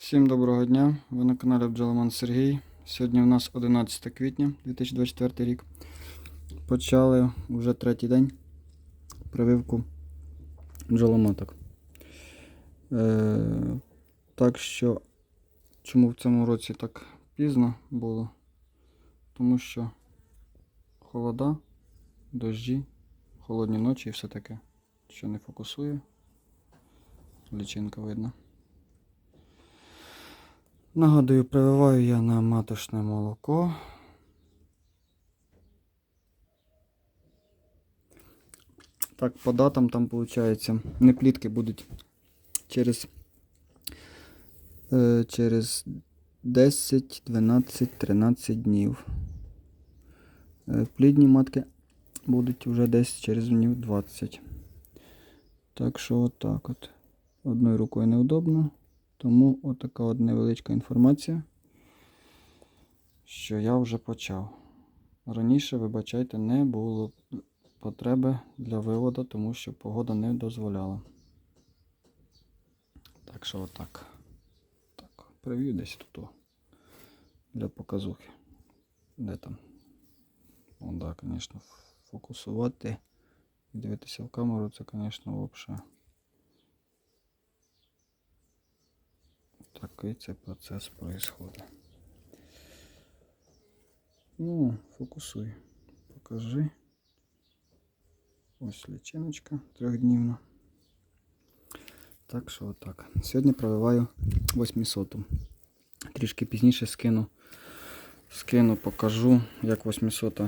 Всім доброго дня! Ви на каналі Бджоломан Сергій. Сьогодні у нас 11 квітня 2024 рік. Почали вже третій день прививку бджоломоток. Е, так що, чому в цьому році так пізно було? Тому що холода, дощі, холодні ночі і все таке, що не фокусує. Лічинка видно. Нагадую, прививаю я на маточне молоко. Так, по датам там виходить, не плітки будуть через, е, через 10, 12, 13 днів. Е, плідні матки будуть вже десь через днів 20. Так що отак от. Одною рукою неудобно. Тому отака от невеличка інформація, що я вже почав. Раніше, вибачайте, не було потреби для виводу, тому що погода не дозволяла. Так що отак. Так, привів десь тут. Для показухи. Де там? Да, звісно, фокусувати і дивитися в камеру, це, звісно, взагалі. Такий це процес происходит. Ну, фокусуй. Покажи. Ось лічиночка трьохднівна. Так що отак. Сьогодні проливаю 800. Трішки пізніше скину. Скину, покажу, як 800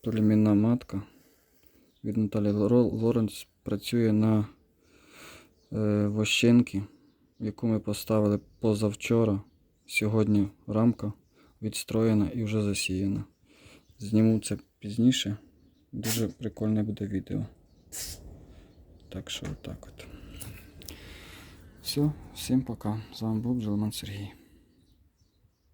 племінна матка від Наталі Лоренц працює на е, вощенки яку ми поставили позавчора. Сьогодні рамка відстроєна і вже засіяна. Зніму це пізніше. Дуже прикольне буде відео. Так що отак от. Все, всім пока. З вами був Джелман Сергій.